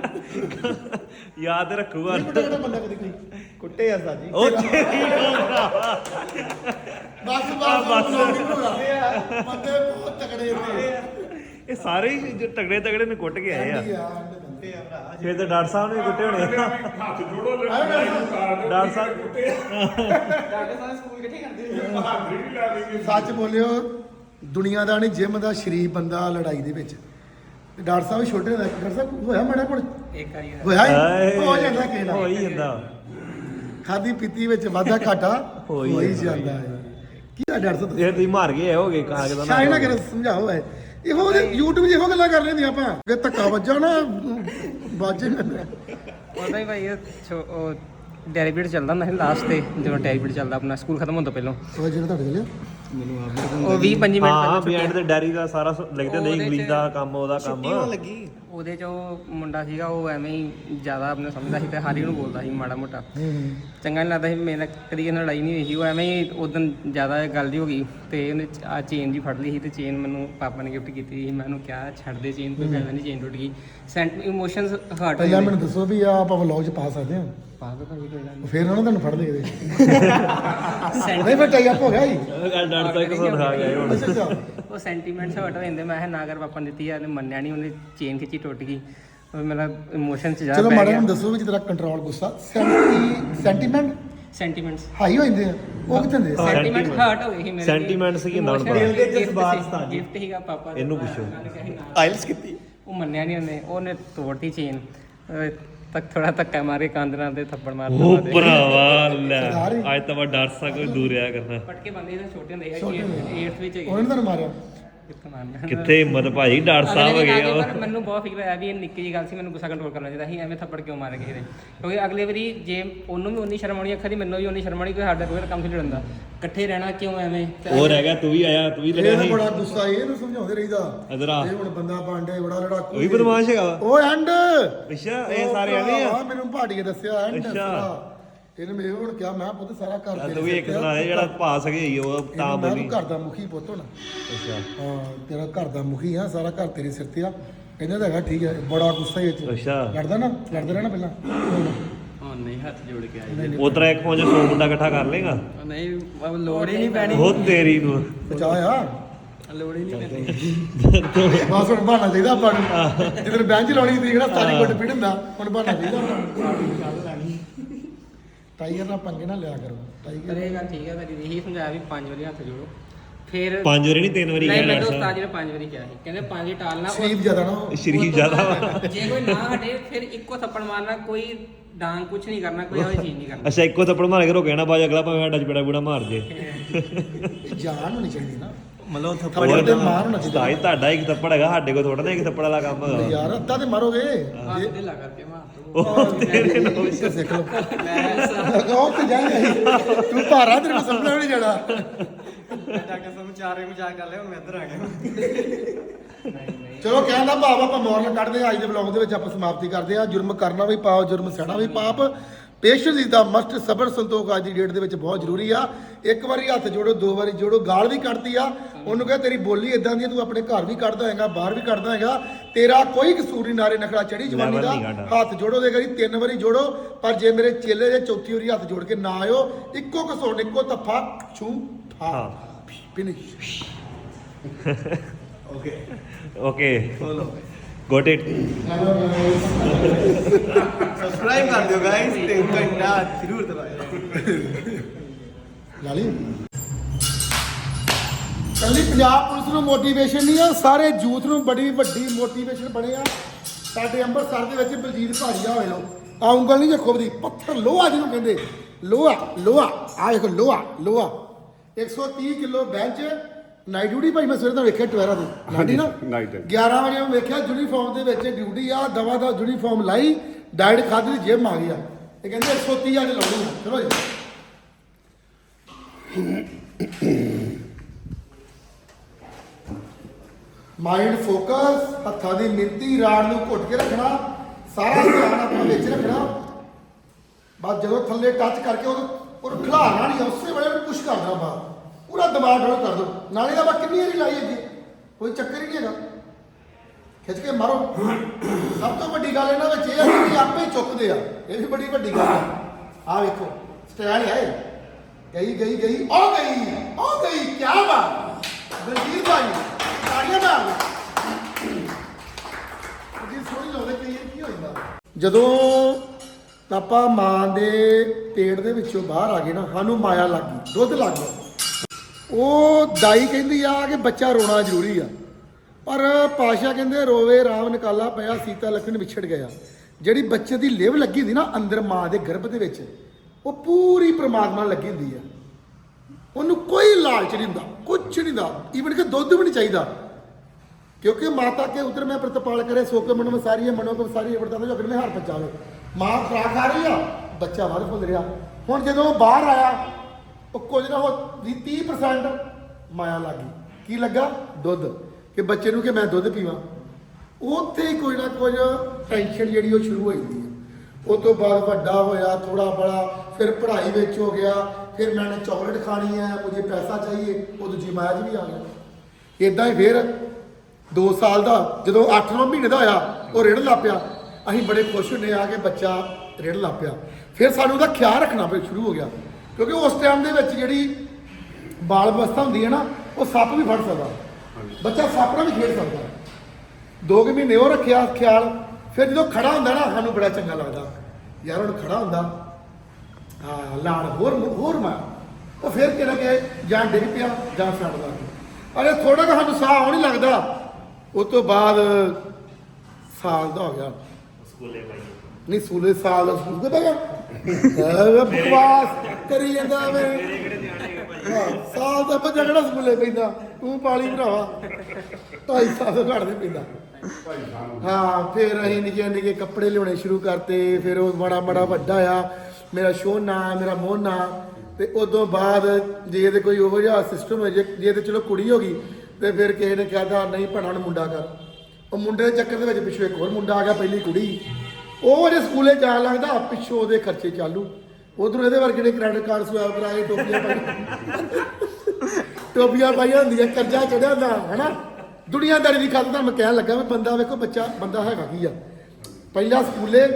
Speaker 2: ਯਾਦ ਰੱਖੂਗਾ।
Speaker 1: ਨਹੀਂ ਕੁੱਟੇ ਬੰਦਾ ਕਦੀ ਕੋਈ
Speaker 3: ਕੁੱਟੇ ਆ ਸਾਜੀ।
Speaker 2: ਉਹ ਤੇਰੀ
Speaker 1: ਬਸ
Speaker 2: ਆ,
Speaker 1: ਬਸ
Speaker 2: ਬਸ।
Speaker 1: ਬਸ। ਬੰਦੇ ਬਹੁਤ ਤਕੜੇ ਨੇ।
Speaker 2: ਇਹ ਸਾਰੇ ਹੀ ਜੋ ਤਗੜੇ ਤਗੜੇ ਨੂੰ ਕੁੱਟ ਕੇ ਆਏ ਆ।
Speaker 1: ਆ
Speaker 3: ਭਰਾ
Speaker 2: ਫਿਰ ਤਾਂ ਡਾਕਟਰ ਸਾਹਿਬ ਨੇ ਵੀ ਕੁੱਟੇ ਹੋਣੇ ਆ।
Speaker 4: ਹੱਥ ਜੋੜੋ ਲੈ
Speaker 2: ਡਾਕਟਰ ਸਾਹਿਬ
Speaker 3: ਡਾਕਟਰ ਸਾਹਿਬ ਸਕੂਲ ਇਕੱਠੇ ਕਰਦੇ ਸੀ?
Speaker 4: ਹਾਜ਼ਰੀ ਵੀ ਲਾ ਦੇਂਗੇ
Speaker 1: ਸੱਚ ਬੋਲਿਓ ਦੁਨੀਆ ਦਾ ਨਹੀਂ ਜਿਮ ਦਾ ਸ਼ਰੀਫ ਬੰਦਾ ਲੜਾਈ ਦੇ ਵਿੱਚ। ਤੇ ਡਾਕਟਰ ਸਾਹਿਬ ਛੋਟੇ ਹੁੰਦਾ ਡਾਕਟਰ ਸਾਹਿਬ ਹੋਇਆ ਮਾੜਾ ਕੋਲ?
Speaker 3: ਇੱਕ ਵਾਰੀ
Speaker 1: ਹੋਇਆ। ਹੀ? ਜਾਂਦਾ ਕਿਸੇ
Speaker 2: ਹੋ
Speaker 1: ਨਾਲ।
Speaker 2: ਹੀ ਜਾਂਦਾ।
Speaker 1: ਖਾਦੀ ਪੀਤੀ ਵਿੱਚ ਵਾਧਾ ਘਾਟਾ
Speaker 2: ਹੋ ਹੀ
Speaker 1: ਹੋ ਹੀ
Speaker 2: ਜਾਂਦਾ
Speaker 1: ਹੈ। ਕੀ ਆ ਡਾਕਟਰ ਸਾਹਿਬ?
Speaker 2: ਇਹ ਤੁਸੀਂ ਮਾਰ ਗਏ ਹੋ ਗਏ ਕਹਾ ਕੇ ਤਾਂ
Speaker 1: ਸ਼ਾਇਨਾ ਕਰ ਸਮਝਾਓ ਹੈ ਇਹੋ ਜਿਹੇ YouTube 'ਚ ਇਹੋ ਗੱਲਾਂ ਕਰ ਲੈਂਦੇ ਆਪਾਂ। ਕਿ ਧੱਕਾ ਵੱਜਾ ਨਾ ਬਾਜੇ
Speaker 5: ਉਹਦਾ ਹੀ ਭਾਈ ਉਹ ਛੋ- ਉਹ ਡੈਰੀਬਿਟ ਚੱਲਦਾ ਹੁੰਦਾ ਸੀ ਲਾਸਟ ਤੇ ਜਦੋਂ ਡੈਰੀਬਿਟ ਚੱਲਦਾ ਆਪਣਾ ਸਕੂਲ ਖਤਮ ਹੋਣ ਤੋਂ ਪਹਿਲਾਂ।
Speaker 1: ਉਹ ਜਿਹੜਾ ਤੁਹਾਡੇ ਚੱਲਿਆ
Speaker 5: ਉਹ 20 25 ਮਿੰਟ
Speaker 2: ਹਾਂ
Speaker 5: ਪਹਿਲਾਂ
Speaker 2: ਵੀ ਐਂਡ
Speaker 5: ਛੁੱਟੀ
Speaker 2: ਤੇ ਡੈਰੀ ਦਾ ਸਾਰਾ ਸ- ਲਿਖਦੇ ਹੁੰਦੇ ਇੰਗਲਿਸ਼ ਦਾ ਕੰਮ ਉਹਦਾ ਕੰਮ।
Speaker 3: ਲੱਗੀ।
Speaker 5: ਉਹਦੇ ਚ ਉਹ ਮੁੰਡਾ ਸੀਗਾ ਉਹ ਐਵੇਂ ਹੀ ਜ਼ਿਆਦਾ ਆਪਣੇ ਸਮਝਦਾ ਸੀ ਤੇ ਹਾਰੀ ਨੂੰ ਬੋਲਦਾ ਸੀ ਮਾੜਾ ਮੋਟਾ। ਚੰਗਾ ਨਹੀਂ ਲੱਗਦਾ ਸੀ ਮੇਰੇ ਨਾਲ ਕਦੀ ਇਹਨਾਂ ਲੜਾਈ ਨਹੀਂ ਹੋਈ ਸੀ ਉਹ ਐਵੇਂ ਹੀ ਉਦੋਂ ਜ਼ਿਆਦਾ ਗੱਲ ਦੀ ਹੋ ਗਈ ਤੇ ਉਹਨੇ ਆ ਚੇਨ ਜੀ ਫੜ ਲਈ ਸੀ ਤੇ ਚੇਨ ਮੈਨੂੰ ਪਾਪਾ ਨੇ ਗਿਫਟ ਕੀਤੀ ਸੀ। ਮੈਂ ਉਹਨੂੰ ਕਿਹਾ ਛੱਡ ਦੇ ਚੇਨ ਕੋਈ ਫਾਇਦਾ ਨਹੀਂ ਚੇਨ ਟੁੱਟ ਗਈ। ਸੈਂਟ ਇਮੋਸ਼ਨਸ ਹਰਟ
Speaker 1: ਪਹਿਲਾਂ ਮੈਨੂੰ ਦੱਸੋ ਵੀ ਆ ਆਪਾਂ ਵਲੌਗ 'ਚ ਪਾ ਸਕਦੇ ਹਾਂ।
Speaker 5: ਪਾ ਦੋ ਭਾਈ ਕੋਈ ਗੱਲ
Speaker 1: ਫਿਰ ਉਹਨਾਂ ਤੁਹਾਨੂੰ ਫੜ ਲਈਏ
Speaker 5: ਨਹੀਂ
Speaker 1: ਨਹੀਂ ਫਿਰ ਟਾਈ ਅਪ ਹੋ ਗਿਆ ਜੀ।
Speaker 2: ਡਾਕਟਰ ਸਾਹਿਬ ਕਿਸੋਂ ਦਿਖਾ ਗਏ ਹੁਣ।
Speaker 1: ਅੱਛਾ ਅੱਛਾ।
Speaker 5: ਉਹ ਸੈਂਟੀਮੈਂਟਸ ਹਰਟ ਹੋ ਜਾਂਦੇ ਮੈਂ ਕਿਹਾ ਨਾ ਕਰ ਪਾਪਾ ਨੇ ਦਿੱਤੀ ਆ ਉਹਨੇ ਮੰਨਿਆ ਨਹੀਂ ਉਹਨੇ ਚੇਨ ਖਿੱਚੀ ਟੁੱਟ ਗਈ। ਉਹ ਮੇਰਾ ਇਮੋਸ਼ਨ ਚ ਜ਼ਿਆਦਾ
Speaker 1: ਚਲੋ ਮਾੜਾ
Speaker 5: ਗਿਆ।
Speaker 1: ਨੂੰ ਦੱਸੋ ਵੀ ਤੇਰਾ ਕੰਟਰੋਲ ਗੁੱਸਾ। ਸੈਂਟੀਮੈਂਟ?
Speaker 5: ਸੈਂਟੀਮੈਂਟਸ।
Speaker 1: ਹਾਈ ਹੋ ਜਾਂਦੇ ਆ। ਉਹ ਕਿੱਥੇ ਹੁੰਦੇ?
Speaker 5: ਸੈਂਟੀਮੈਂਟ ਹਰਟ ਹੋ ਗਈ ਸੀ ਮੇਰੇ
Speaker 2: Sentiments ਕੀ ਹੁੰਦਾ ਹੁਣ?
Speaker 5: ਦਿਲ ਦੇ ਜਜ਼ਬਾਤ ਸਤਾਂ ਗਿਫਟ ਹੀਗਾ ਪਾਪਾ ਦਾ
Speaker 2: ਇਹਨੂੰ ਪੁੱਛੋ।
Speaker 5: ਸੀ ਨਾ।
Speaker 3: ਆਇਲਸ ਕੀਤੀ।
Speaker 5: ਉਹ ਮੰਨਿਆ ਨਹੀਂ ਉਹਨੇ ਉਹਨੇ ਤੋੜਤੀ ਚੇਨ। ਤੱਕ ਥੋੜਾ ਧੱਕਾ ਮਾਰੇ ਕੰਧ ਨਾਲ ਤੇ ਥੱਪੜ ਮਾਰ
Speaker 2: ਉਹ
Speaker 5: ਦਿੱਤਾ
Speaker 2: ਭਰਾਵਾ ਲੈ। ਅੱਜ ਤਾਂ ਮੈਂ ਡਰ ਸਾ ਕੋਈ ਦੂਰ ਰਿਹਾ ਕਰਨਾ
Speaker 5: ਪਟਕੇ ਬੰਦੇ ਤਾਂ ਛੋਟੇ ਹੁੰਦੇ
Speaker 1: ਹੁੰਦੇ।
Speaker 5: 8th ਵਿੱਚ ਹੈਗੇ
Speaker 1: ਉਹਨੇ ਤੁਹਾਨੂੰ ਮਾਰਿਆ
Speaker 5: ਕਿੱਥੇ
Speaker 2: ਹਿੰਮਤ ਭਾਈ ਡਾਕਟਰ ਸਾਹਿਬ ਹੈਗੇ
Speaker 5: ਆ ਪਰ ਮੈਨੂੰ ਬਹੁਤ ਫਿਕਰ ਆਇਆ ਵੀ ਇਹ ਨਿੱਕੀ ਜੀ ਗੱਲ ਸੀ ਮੈਨੂੰ ਗੁੱਸਾ ਕੰਟਰੋਲ ਕਰਨਾ ਚਾਹੀਦਾ ਸੀ ਐਵੇਂ ਥੱਪੜ ਕਿਉਂ ਮਾਰੇ ਕਿਸੇ ਦੇ ਕਿਉਂਕਿ ਅਗਲੇ ਵਾਰੀ ਜੇ ਉਹਨੂੰ ਵੀ ਉਨੀ ਸ਼ਰਮ ਆਉਣੀ ਅੱਖਾਂ ਦੀ ਮੈਨੂੰ ਵੀ ਉਨੀ ਸ਼ਰਮ ਆਉਣੀ ਕੋਈ ਸਾਡਾ ਕੋਈ ਕੰਮ ਨਹੀਂ ਲੜਦਾ ਇਕੱਠੇ ਰਹਿਣਾ ਕਿਉਂ ਐਵੇਂ?
Speaker 2: ਰਹਿ ਗਿਆ ਤੂੰ ਵੀ ਆਇਆ ਤੂੰ ਵੀ
Speaker 1: ਇਹ
Speaker 2: ਲੜਿਆ ਸੀ।
Speaker 1: ਬੜਾ ਗੁੱਸਾ ਇਹ ਇਹਨੂੰ ਸਮਝਾਉਂਦੇ ਰਹੀਦਾ।
Speaker 2: ਇਧਰ ਆ।
Speaker 1: ਇਹ ਹੁਣ ਬੰਦਾ ਪਾਂਡੇ ਬੜਾ ਲੜਾਕੂ
Speaker 2: ਉਹ ਵੀ ਬਦਮਾਸ਼ ਹੈਗਾ
Speaker 1: ਉਹ ਐਂਡ
Speaker 2: ਅੱਛਾ ਇਹ ਸਾਰੇ ਐਵੇਂ ਆ?
Speaker 1: ਮੈਨੂੰ ਭਾਟੀਏ ਦੱਸਿਆ ਐਂਡ
Speaker 2: ਅੱਛਾ।
Speaker 1: ਇਹਨੇ ਮੈਨੂੰ ਹੁਣ ਕਿਹਾ ਮੈਂ ਪੁੱਤ ਸਾਰਾ ਘਰ
Speaker 2: ਤੂੰ ਵੀ ਇੱਕ। ਸੁਣਾ ਦੇ ਜਿਹੜਾ ਪਾ ਸਕੇ ਹੀ ਉਹ ਤਾਂ ਬੋਲੀ।
Speaker 1: ਤੂੰ ਘਰ ਦਾ ਮੁਖੀ ਪੁੱਤ ਹੋਣਾ।
Speaker 2: ਅੱਛਾ।
Speaker 1: ਹਾਂ ਤੇਰਾ ਘਰ ਦਾ ਮੁਖੀ ਆ ਸਾਰਾ ਘਰ ਤੇਰੇ ਸਿਰ ਤੇ ਆ। ਕਹਿੰਦਾ ਤਾਂ ਹੈਗਾ ਠੀਕ ਹੈ ਬੜਾ ਗੁੱਸਾ ਇਹ ਚ।
Speaker 2: ਅੱਛਾ।
Speaker 1: ਲੜਦਾ ਨਾ ਲੜਦੇ ਰਹਿਣਾ ਪਹਿਲਾਂ।
Speaker 3: ਹਾਂ ਨਹੀਂ ਹੱਥ ਜੋੜ ਕੇ ਆਏ
Speaker 2: ਉਤਰਾ ਇੱਕ ਫੋਨ 'ਚ 100 ਮੁੰਡਾ ਇਕੱਠਾ ਕਰ ਲੇਗਾ
Speaker 3: ਨਹੀਂ ਲੋੜ ਹੀ ਨਹੀਂ ਪੈਣੀ।
Speaker 2: ਉਹ ਤੇਰੀ ਨੂੰ।
Speaker 1: ਬਚਾ ਆ।
Speaker 3: ਲੋੜ ਹੀ ਨਹੀਂ ਪੈਣੀ।
Speaker 1: ਬਸ ਹੁਣ ਬਹਾਨਾ ਚਾਹੀਦਾ ਆਪਾਂ ਨੂੰ। ਜਦੋਂ ਬੈਂਚ ਲਾਉਣੀ ਸੀ ਜਿਹੜਾ ਸਾਰੀ ਗੁੱਟ ਪੀੜ ਹੁੰਦਾ ਹੁਣ ਬਹਾਨਾ ਚਾਹੀਦਾ ਆਪਾਂ ਨੂੰ। ਟਾਈਗਰ ਨਾਲ ਪੰਗੇ ਨਾ ਲਿਆ ਕਰੋ। ਟਾਈਗਰ
Speaker 5: ਇਹ ਗੱਲ ਠੀਕ ਹੈ ਮੇਰੀ ਇਹੀ ਸਮਝਾਇਆ ਵੀ ਪੰਜ ਵਾਰੀ ਹੱਥ ਜੋੜੋ। ਫਿਰ
Speaker 2: ਪੰਜ ਵਾਰੀ ਨਹੀਂ ਤਿੰਨ ਵਾਰੀ
Speaker 5: ਨਹੀਂ
Speaker 2: ਕਿਹਾ
Speaker 5: ਮੈਨੂੰ ਉਸਤਾਦ ਜੀ ਨੇ ਪੰਜ ਵਾਰੀ ਕਿਹਾ ਸੀ। ਕਹਿੰਦੇ ਪੰਜ ਹੀ ਟਾਲਣਾ
Speaker 1: ਸ਼ਰੀਫ ਜ਼ਿਆਦਾ ਨਾ।
Speaker 2: ਸ਼ਰੀਫ ਜ਼ਿਆਦਾ ਵਾ।
Speaker 5: ਜੇ ਕੋਈ ਨਾ ਹਟੇ ਫਿਰ ਇੱਕੋ ਥੱਪੜ ਮਾਰਨਾ ਕੋਈ ਡਾਂਗ ਕੁਝ ਨਹੀਂ ਕਰਨਾ ਕੋਈ ਉਹ ਚੀਜ਼ ਨਹੀਂ ਕਰਨਾ।
Speaker 2: ਅੱਛਾ ਇੱਕੋ ਥੱਪੜ ਮਾਰ ਕੇ ਰੋਕਿਆ ਨਾ ਬਾਜ ਅਗਲਾ ਭਾਵੇਂ ਸਾਡਾ ਚਪੜਾ ਬੂੜਾ ਮਾਰ ਜੇ
Speaker 1: ਇਹ ਜਾਨ ਹੋਣੀ ਚਾਹੀਦੀ ਨਾ।
Speaker 3: ਮਤਲਬ
Speaker 1: ਥੱਪੜ ਤੇ ਮਾਰ ਹੋਣਾ ਚਾਹੀਦਾ
Speaker 2: ਤਾਈ ਤੁਹਾਡਾ ਇੱਕ ਥੱਪੜ ਹੈਗਾ ਸਾਡੇ ਕੋਲ ਥੋੜਾ ਨਾ ਇੱਕ ਥੱਪੜ ਵਾਲਾ ਕੰਮ। ਹੈਗਾ
Speaker 1: ਯਾਰ ਅੱਧਾ ਤੇ ਮਾਰੋਗੇ?
Speaker 5: ਹੱਥ
Speaker 1: ਜੇ
Speaker 5: ਦੇ ਲਾ ਕਰਕੇ ਮਾਰ
Speaker 1: ਇਹ ਸਿੱਖ ਲਓ। ਕਹੋ ਤੇ ਜਾਏਗਾ ਤੂੰ ਭਾਰਾ ਤੇਰੇ ਕੋਲ ਵੀ ਨਹੀਂ ਜਾਣਾ।
Speaker 3: ਡਾਕਟਰ ਸਾਹਿਬ ਚਾਰੇ ਮਜ਼ਾਕ ਕਰ ਲਿਆ ਹੁਣ ਮੈਂ ਇੱਧਰ ਆ ਗਿਆ।
Speaker 1: ਚਲੋ ਕਹਿਣ ਦਾ ਭਾਵ ਆਪਾਂ ਮੋਰਲ ਕੱਢਦੇ ਹਾਂ ਅੱਜ ਦੇ ਵਲੌਗ ਦੇ ਵਿੱਚ ਆਪਾਂ ਸਮਾਪਤੀ ਕਰਦੇ ਹਾਂ। ਜੁਰਮ ਕਰਨਾ ਵੀ ਪਾਪ ਜੁਰਮ ਸਹਿਣਾ ਵੀ ਪਾਪ। ਪੇਸ਼ੈਂਸ ਇਜ਼ ਦਾ ਮਸਟ ਸਬਰ ਸੰਤੋਖ ਅੱਜ ਦੀ ਡੇਟ ਦੇ ਵਿੱਚ ਬਹੁਤ ਜ਼ਰੂਰੀ ਆ। ਇੱਕ ਵਾਰੀ ਹੱਥ ਜੋੜੋ ਦੋ ਵਾਰੀ ਜੋੜੋ ਗਾਲ ਵੀ ਕੱਢਦੀ ਆ। ਉਹਨੂੰ ਕਹੇ ਤੇਰੀ ਬੋਲੀ ਇਦਾਂ ਦੀ ਆ, ਤੂੰ ਆਪਣੇ ਘਰ ਵੀ ਕੱਢਦਾ ਹੈਗਾ ਬਾਹਰ ਵੀ ਕੱਢਦਾ ਹੈਗਾ। ਤੇਰਾ ਕੋਈ ਕਸੂਰ ਨਹੀਂ ਨਾਰੇ ਨਖੜਾ ਚੜੀ ਜਵਾਨੀ ਦਾ। ਹੱਥ ਜੋੜੋ ਦੇ ਕਰੀ ਤਿੰਨ ਵਾਰੀ ਜੋੜੋ ਪਰ ਜੇ ਮੇਰੇ ਚੇਲੇ ਦੇ ਚੌਥੀ ਵਾਰੀ ਹੱਥ ਜੋੜ ਕੇ ਨਾ ਆਇਓ ਇੱਕੋ ਕਸੋੜ ਇੱਕੋ ਤਫਾ ਛੂ
Speaker 2: ਹਾਂ
Speaker 1: finish
Speaker 2: okay got it
Speaker 3: subscribe ਕਰ ਦਿਓ ਗਾਇਸ ਤੇ ਘੰਟਾ ਜ਼ਰੂਰ ਦਬਾਇਓ
Speaker 1: ਲਾਲੀ ਕੱਲੀ ਪੰਜਾਬ ਪੁਲਿਸ ਨੂੰ ਮੋਟੀਵੇਸ਼ਨ ਨਹੀਂ ਆ ਸਾਰੇ ਯੂਥ ਨੂੰ ਬੜੀ ਵੱਡੀ ਮੋਟੀਵੇਸ਼ਨ ਬਣੇ ਆ ਸਾਡੇ ਅੰਮ੍ਰਿਤਸਰ ਦੇ ਵਿੱਚ ਬਲਜੀਤ ਭਾੜੀਆ ਹੋਏ ਲੋ ਆ ਉਂਗਲ ਨਹੀਂ ਜੇ ਖੁੱਬਦੀ ਪੱਥਰ ਲੋਹਾ ਜਿਹਨੂੰ ਕਹਿੰਦੇ ਲੋਹਾ ਲੋਹਾ ਆ ਦੇਖੋ ਲੋਹਾ ਲੋਹਾ 130 ਕਿਲੋ ਬੈਂਚ ਨਾਈਟ ਡਿਊਟੀ ਭਾਈ ਮੈਂ ਸਵੇਰੇ ਤਾਂ ਵੇਖਿਆ ਟਵੇਰਾ ਦੇ। ਨਾਡੀ ਨਾ
Speaker 4: ਹੈ।
Speaker 1: 11 ਵਜੇ ਮੈਂ ਵੇਖਿਆ ਯੂਨੀਫਾਰਮ ਦੇ ਵਿੱਚ ਡਿਊਟੀ ਆ ਦਵਾ ਦਾ ਯੂਨੀਫਾਰਮ ਲਾਈ ਡਾਈਟ ਖਾਦੀ ਜਿਮ ਆ। ਗਿਆ ਇਹ ਕਹਿੰਦੇ 130 ਅੱਜ ਲਾਉਣੀ ਆ। ਚਲੋ ਜੀ। ਮਾਈਂਡ ਫੋਕਸ ਹੱਥਾਂ ਦੀ ਮਿੰਤੀ ਰਾੜ ਨੂੰ ਘੁੱਟ ਕੇ ਰੱਖਣਾ ਸਾਰਾ ਧਿਆਨ ਆਪਣਾ ਵਿੱਚ ਰੱਖਣਾ। ਬਸ ਜਦੋਂ ਥੱਲੇ ਟੱਚ ਕਰਕੇ ਉਹ ਉਹ ਖਿਲਾਰਨਾ ਨਹੀਂ ਉਸੇ ਵੇਲੇ ਨੂੰ ਪੁਸ਼ ਕਰਨਾ ਬਾਹਰ ਪੂਰਾ ਦਿਮਾਗ ਡੋਲ ਕਰ ਦੋ। ਨਾਲੇ ਦਾ ਬਾ ਕਿੰਨੀ ਵਾਰੀ ਲਾਈ ਅੱਗੇ ਕੋਈ ਚੱਕਰ ਹੀ ਨਹੀਂ ਹੈਗਾ। ਖਿੱਚ ਕੇ ਮਾਰੋ। ਸਭ ਤੋਂ ਵੱਡੀ ਗੱਲ ਇਹਨਾਂ ਵਿੱਚ ਇਹ ਹੈ ਕਿ ਆਪੇ ਚੁੱਕਦੇ ਆ। ਇਹ ਵੀ ਬੜੀ ਵੱਡੀ ਗੱਲ ਹੈ ਆ ਵੇਖੋ ਸਟਾਈਲ ਹੈ। ਗਈ ਗਈ ਗਈ ਆ ਗਈ ਆ ਗਈ। ਕੀ ਬਾਤ। ਬਲਜੀਤ ਭਾਈ, ਤਾੜੀਆਂ ਮਾਰ ਜੀ ਸੋਹਣੀ ਲਾਉਂਦੇ ਕਈ ਕੀ ਹੋ ਜਾਂਦਾ। ਜਦੋਂ ਆਪਾਂ ਮਾਂ ਦੇ ਪੇਟ ਦੇ ਵਿੱਚੋਂ ਬਾਹਰ ਆ ਗਏ ਨਾ, ਸਾਨੂੰ ਮਾਇਆ ਲੱਗ ਗਈ, ਦੁੱਧ ਲੱਗ ਗਿਆ। ਉਹ ਦਾਈ ਕਹਿੰਦੀ ਆ ਕਿ ਬੱਚਾ ਰੋਣਾ ਜ਼ਰੂਰੀ ਆ ਪਰ ਪਾਸ਼ਾ ਕਹਿੰਦੇ ਰੋਵੇ ਰਾਮ ਨਿਕਾਲਾ ਪਿਆ ਸੀਤਾ ਲਖਨ ਵਿਛੜ ਗਿਆ ਜਿਹੜੀ ਬੱਚੇ ਦੀ ਲਿਵ ਲੱਗੀ ਹੁੰਦੀ ਨਾ ਅੰਦਰ ਮਾਂ ਦੇ ਗਰਭ ਦੇ ਵਿੱਚ ਉਹ ਪੂਰੀ ਪ੍ਰਮਾਤਮਾ ਨਾਲ ਲੱਗੀ ਹੁੰਦੀ ਆ ਉਹਨੂੰ ਕੋਈ ਲਾਲਚ ਨਹੀਂ ਹੁੰਦਾ ਕੁਝ ਨਹੀਂ ਦਾ ਈਵਨ ਕਿ ਦੁੱਧ ਵੀ ਨਹੀਂ ਚਾਹੀਦਾ क्योंकि माता के उधर में प्रतिपाल करे सो के मन में सारी है मनो को सारी है बरताने जो अगर में हार पचावे ਮਾਂ ਖੁਰਾਕ ਖਾ ਰਹੀ ਆ ਬੱਚਾ ਬਾਹਰ ਭੁੱਲ ਰਿਹਾ ਹੁਣ ਜਦੋਂ ਉਹ ਬਾਹਰ ਆਇਆ ਉਹ ਕੁਝ ਨਾ ਹੋ 30% ਮਾਇਆ ਲੱਗ ਗਈ। ਕੀ ਲੱਗਾ? ਦੁੱਧ। ਕਿ ਬੱਚੇ ਨੂੰ ਕਿ ਮੈਂ ਦੁੱਧ ਪੀਵਾਂ? ਉੱਥੇ ਹੀ ਕੋਈ ਨਾ ਕੁਝ ਟੈਨਸ਼ਨ ਜਿਹੜੀ ਉਹ ਸ਼ੁਰੂ ਹੋ ਜਾਂਦੀ ਹੈ। ਉਸ ਤੋਂ ਬਾਅਦ ਵੱਡਾ ਹੋਇਆ ਥੋੜਾ ਬੜਾ, ਫਿਰ ਪੜ੍ਹਾਈ ਵਿੱਚ ਹੋ ਗਿਆ, ਫਿਰ ਮੈਂ ਚਾਕਲੇਟ ਖਾਣੀ ਹੈ, ਮੁਝੇ ਪੈਸਾ ਚਾਹੀਏ, ਉਹ ਦੂਜੀ ਮਾਇਆ 'ਚ ਵੀ ਆ ਗਿਆ। ਇਦਾਂ ਹੀ ਫਿਰ 2 ਸਾਲ ਦਾ, ਜਦੋਂ 8-9 ਮਹੀਨੇ ਦਾ ਹੋਇਆ, ਉਹ ਰਿੜ ਲਾ ਪਿਆ। ਅਸੀਂ ਬੜੇ ਖੁਸ਼ ਹੁੰਨੇ ਆ ਕਿ ਬੱਚਾ ਰਿੜ ਲਾ ਪਿਆ। ਫਿਰ ਸਾਨੂੰ ਉਹਦਾ ਖਿਆਲ ਰੱਖਣਾ ਫਿਰ ਸ਼ੁਰੂ ਹੋ ਗਿਆ। ਕਿਉਂਕਿ ਉਸ ਟਾਈਮ ਦੇ ਵਿੱਚ ਜਿਹੜੀ ਬਾਲ ਅਵਸਥਾ ਹੁੰਦੀ ਹੈ ਨਾ ਉਹ ਸੱਪ ਵੀ ਫੜ ਸਕਦਾ। ਬੱਚਾ ਸੱਪ ਨਾਲ ਵੀ ਖੇਡ ਸਕਦਾ। ਦੋ ਕੁ ਮਹੀਨੇ ਉਹ ਰੱਖਿਆ ਖਿਆਲ ਫਿਰ ਜਦੋਂ ਖੜਾ ਹੁੰਦਾ ਨਾ ਸਾਨੂੰ ਬੜਾ ਚੰਗਾ ਲੱਗਦਾ। ਯਾਰ ਹੁਣ ਖੜਾ ਹੁੰਦਾ। ਹਾਂ ਲਾੜ ਹੋਰ ਹੋਰ ਮਾਰ ਉਹ ਫਿਰ ਕਿਹੜਾ ਕਿ ਜਾਂ ਡਿੱਗ ਪਿਆ ਜਾਂ ਗਈ। ਅਰੇ ਥੋੜਾ ਜਿਹਾ ਸਾਨੂੰ ਸਾਹ ਆਉਣ ਹੀ ਲੱਗਦਾ। ਉਸ ਤੋਂ ਬਾਅਦ ਸਾਲ ਦਾ ਹੋ ਗਿਆ।
Speaker 2: ਸਕੂਲੇ ਭਾਈ
Speaker 1: ਨਹੀਂ, ਸੂਲੇ ਸਾਲ ਦਾ ਸਕੂਲ ਤੇ ਬਗਾ ਬਕਵਾਸ ਕਰੀ ਜਾਂਦਾ ਵੇ ਸਾਲ ਦਾ ਬੱਚਾ ਕਿਹੜਾ ਸਕੂਲੇ ਪੈਂਦਾ? ਤੂੰ ਪਾਲੀ ਭਰਾਵਾ। ਢਾਈ ਸਾਲ ਦਾ ਘੜ ਨਹੀਂ ਪੈਂਦਾ। ਹਾਂ, ਫਿਰ ਅਸੀਂ ਨਿੱਕੇ ਨਿੱਕੇ ਕੱਪੜੇ ਲਿਆਉਣੇ ਸ਼ੁਰੂ ਕਰਤੇ। ਫਿਰ ਉਹ ਬੜਾ ਬੜਾ ਵੱਡਾ ਆ। ਮੇਰਾ ਸ਼ੋਨਾ, ਮੇਰਾ ਮੋਨਾ। ਤੇ ਉਦੋਂ ਬਾਅਦ ਜੇ ਤੇ ਕੋਈ ਉਹੋ ਜਿਹਾ ਸਿਸਟਮ ਹੋ, ਜੇ ਤੇ ਚਲੋ ਕੁੜੀ ਹੋ ਗਈ, ਤੇ ਫਿਰ ਕਿਸੇ ਨੇ ਕਹਿਦਾ ਨਹੀਂ ਭਣਾ ਨੂੰ ਮੁੰਡਾ ਕਰ। ਉਹ ਮੁੰਡੇ ਦੇ ਚੱਕਰ ਦੇ ਵਿੱਚ ਪਿੱਛੋਂ ਇੱਕ ਹੋਰ ਮੁੰਡਾ ਆ ਗਿਆ, ਪਹਿਲੀ ਕੁੜੀ। ਉਹ ਜੇ ਸਕੂਲੇ ਜਾਣ ਲੱਗਦਾ ਪਿੱਛੋਂ ਉਹਦੇ ਖਰਚੇ ਚਾਲੂ। ਉਧਰੋਂ ਇਹਦੇ ਵਰਗੇ ਨੇ ਕ੍ਰੈਡਿਟ ਕਾਰਡ ਸਵੈਪ ਕਰਾਏ ਟੋਪੀਆਂ ਪਾਈਆਂ। ਟੋਪੀਆਂ ਪਾਈਆਂ ਹੁੰਦੀਆਂ ਕਰਜ਼ਾ ਚੜਿਆ ਹੁੰਦਾ ਹਨਾ? ਦੁਨੀਆਦਾਰੀ ਦੀ ਖਾਤਰ ਤਾਂ ਮੈਂ ਕਹਿਣ ਲੱਗਾ ਵੀ ਬੰਦਾ ਵੇਖੋ ਬੱਚਾ ਬੰਦਾ ਹੈਗਾ ਕੀ ਆ? ਪਹਿਲਾ ਸਕੂਲੇ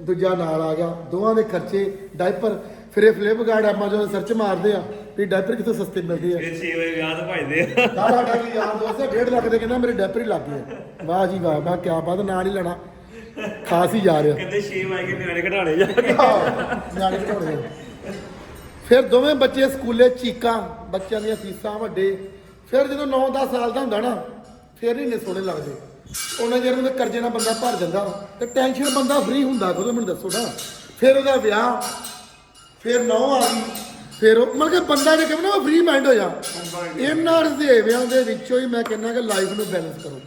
Speaker 1: ਦੂਜਾ ਨਾਲ ਆ ਗਿਆ ਦੋਵਾਂ ਦੇ ਖਰਚੇ ਡਾਈਪਰ ਫਿਰ ਇਹ ਫਲਿੱਪਕਾਰਟ ਐਮਾਜ਼ਨ ਸਰਚ ਮਾਰਦੇ ਆ ਵੀ ਡਾਈਪਰ ਕਿੱਥੋਂ ਸਸਤੇ ਮਿਲਦੇ ਆ?
Speaker 2: ਫਿਰ 6 ਵਜੇ ਵਿਆਹ ਤੋਂ ਭਜਦੇ ਆ।
Speaker 1: ਸਾਡਾ ਕੀ ਯਾਰ ਦੋਸਤ 1.5 ਲੱਖ ਦੇ ਕਹਿੰਦਾ ਮੇਰੇ ਡੈਪਰ ਹੀ ਲੱਗ ਗਏ। ਵਾਹ ਜੀ ਵਾਹ ਮੈਂ ਕਿਆ ਬਾਤ ਨਾਂ ਨਹੀਂ ਲੈਣਾ। ਖਾਸ ਹੀ ਜਾ ਰਿਹਾ।
Speaker 2: ਕਹਿੰਦੇ 6 ਵਜੇ ਕੇ ਨਿਆਣੇ ਘਟਾਣੇ ਜਾ ਕੇ।
Speaker 1: ਨਿਆਣੇ ਘਟਾਉਣੇ ਫਿਰ ਦੋਵੇਂ ਬੱਚੇ ਸਕੂਲੇ ਚੀਕਾਂ ਬੱਚਿਆਂ ਦੀਆਂ ਫੀਸਾਂ ਵੱਡੇ। ਫਿਰ ਜਦੋਂ 9-10 ਸਾਲ ਦਾ ਹੁੰਦਾ ਨਾ ਫਿਰ ਹੀ ਇੰਨੇ ਸੋਹਣੇ ਲੱਗਦੇ। ਉਹਨਾਂ ਜਿਹੜੇ ਉਹਦੇ ਕਰਜ਼ੇ ਨਾਲ ਬੰਦਾ ਭਰ ਜਾਂਦਾ ਤੇ ਟੈਨਸ਼ਨ ਬੰਦਾ ਫ੍ਰੀ ਹੁੰਦਾ ਕਦੋਂ ਮੈਨੂੰ ਦੱਸੋ ਨਾ। ਫਿਰ ਉਹਦਾ ਵਿਆਹ ਫਿਰ ਨੌ ਆ ਗਈ ਫਿਰ ਉਹ ਮਤਲਬ ਕਿ ਬੰਦਾ ਜੇ ਕਹੇ ਨਾ ਫ੍ਰੀ ਮਾਈਂਡ ਹੋ ਜਾ। ਇਹਨਾਂ ਰਜ਼ੇਵਿਆਂ ਦੇ ਵਿੱਚੋਂ ਹੀ ਮੈਂ ਕਹਿੰਦਾ ਕਿ ਲਾਈਫ ਨੂੰ ਬੈਲੈਂਸ ਕਰੋ।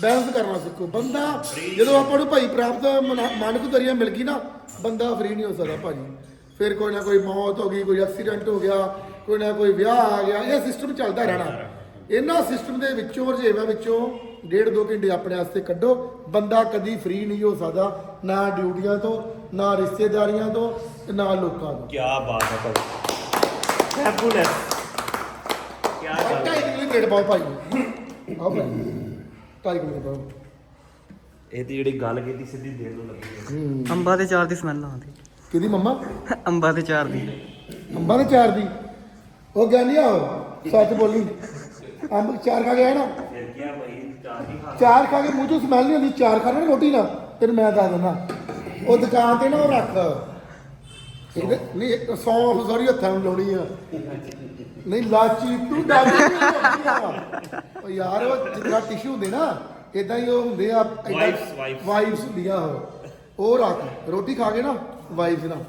Speaker 1: ਬੈਲੈਂਸ ਕਰਨਾ ਸਿੱਖੋ ਬੰਦਾ ਜਦੋਂ ਆਪਾਂ ਨੂੰ ਭਾਈ ਪ੍ਰਾਪਤ ਮਨ- ਮਾਨਕ ਦਰਿਆ ਮਿਲ ਗਈ ਨਾ ਬੰਦਾ ਫ੍ਰੀ ਨਹੀਂ ਹੋ ਸਕਦਾ ਭਾਜੀ। ਫਿਰ ਕੋਈ ਨਾ ਕੋਈ ਮੌਤ ਹੋ ਗਈ ਕੋਈ ਐਕਸੀਡੈਂਟ ਹੋ ਗਿਆ ਕੋਈ ਨਾ ਕੋਈ ਵਿਆਹ ਆ ਗਿਆ ਇਹ ਸਿਸਟਮ ਚੱਲਦਾ ਰਹਿਣਾ। ਇਹਨਾਂ ਸਿਸਟਮ ਦੇ ਵਿੱਚੋਂ ਰਜੇਵਾਂ ਵਿੱਚੋਂ ਡੇਢ ਦੋ ਘੰਟੇ ਆਪਣੇ ਵਾਸਤੇ ਕੱਢੋ। ਬੰਦਾ ਕਦੀ ਫ੍ਰੀ ਨਹੀਂ ਹੋ ਸਕਦਾ ਨਾ ਡਿਊਟੀਆਂ ਤੋਂ ਨਾ ਰਿਸ਼ਤੇਦਾਰੀਆਂ ਤੋਂ ਤੇ ਨਾ ਲੋਕਾਂ ਤੋਂ।
Speaker 2: ਕੀ ਬਾਤ ਹੈ ਭਾਈ। ਫੈਬੂਲਸ ਕੀ ਗੱਲ
Speaker 1: ਢਾਈ ਕਿਲੋ ਗੇਟ ਪਾਓ ਭਾਈ। ਆਓ ਭਾਈ। ਢਾਈ ਕਿਲੋ ਪਾਓ
Speaker 2: ਇਹ ਤੇ ਜਿਹੜੀ ਗੱਲ ਕੀਤੀ ਸਿੱਧੀ ਦਿਲ ਨੂੰ ਲੱਗੀ ਹੈ।
Speaker 3: ਅੰਬਾਂ ਦੇ ਚਾਰ ਦੀ ਸਮੈਲ ਆਉਂਦੀ
Speaker 1: ਕਿਹਦੀ ਮੰਮਾ?
Speaker 3: ਅੰਬਾਂ ਦੇ ਚਾਰ ਦੀ।
Speaker 1: ਅੰਬਾਂ ਦੇ ਚਾਰ ਦੀ। ਉਹ ਗਿਆਨੀ ਆ ਉਹ, ਸੱਚ ਬੋਲੀ। ਅੰਬ ਚਾਰ ਖਾ ਗਿਆ ਨਾ?
Speaker 2: ਫਿਰ ਕੀ ਆ ਭਾਈ ਚਾਰ ਖਾ
Speaker 1: ਚਾਰ ਖਾ ਕੇ ਮੂੰਹ ਚੋਂ ਸਮੈਲ ਨਹੀਂ ਆਉਂਦੀ ਚਾਰ ਖਾਣਾ ਨਾ ਰੋਟੀ ਨਾਲ। ਤੈਨੂੰ ਮੈਂ ਦੱਸ ਦਿੰਦਾ ਉਹ ਦੁਕਾਨ ਤੇ ਨਾ ਉਹ ਰੱਖ। ਨਹੀਂ ਸੌਂਫ ਸਾਰੀ ਹੱਥਾਂ ਨੂੰ ਲਾਉਣੀ ਆ। ਨਹੀਂ ਲਾਚੀ ਤੂੰ ਦੱਸ ਉਹ ਯਾਰ ਉਹ ਜਿੱਦਾਂ ਟਿਸ਼ੂ ਹੁੰਦੇ ਨਾ ਇਦਾਂ ਹੀ ਉਹ ਹੁੰਦੇ ਆ
Speaker 2: Wipes, wipes.
Speaker 1: ਵਾਈਪਸ ਹੁੰਦੀਆਂ ਉਹ। ਉਹ ਰੱਖ ਰੋਟੀ ਖਾ ਕੇ ਨਾ ਵਾਈਪਸ ਨਾਲ।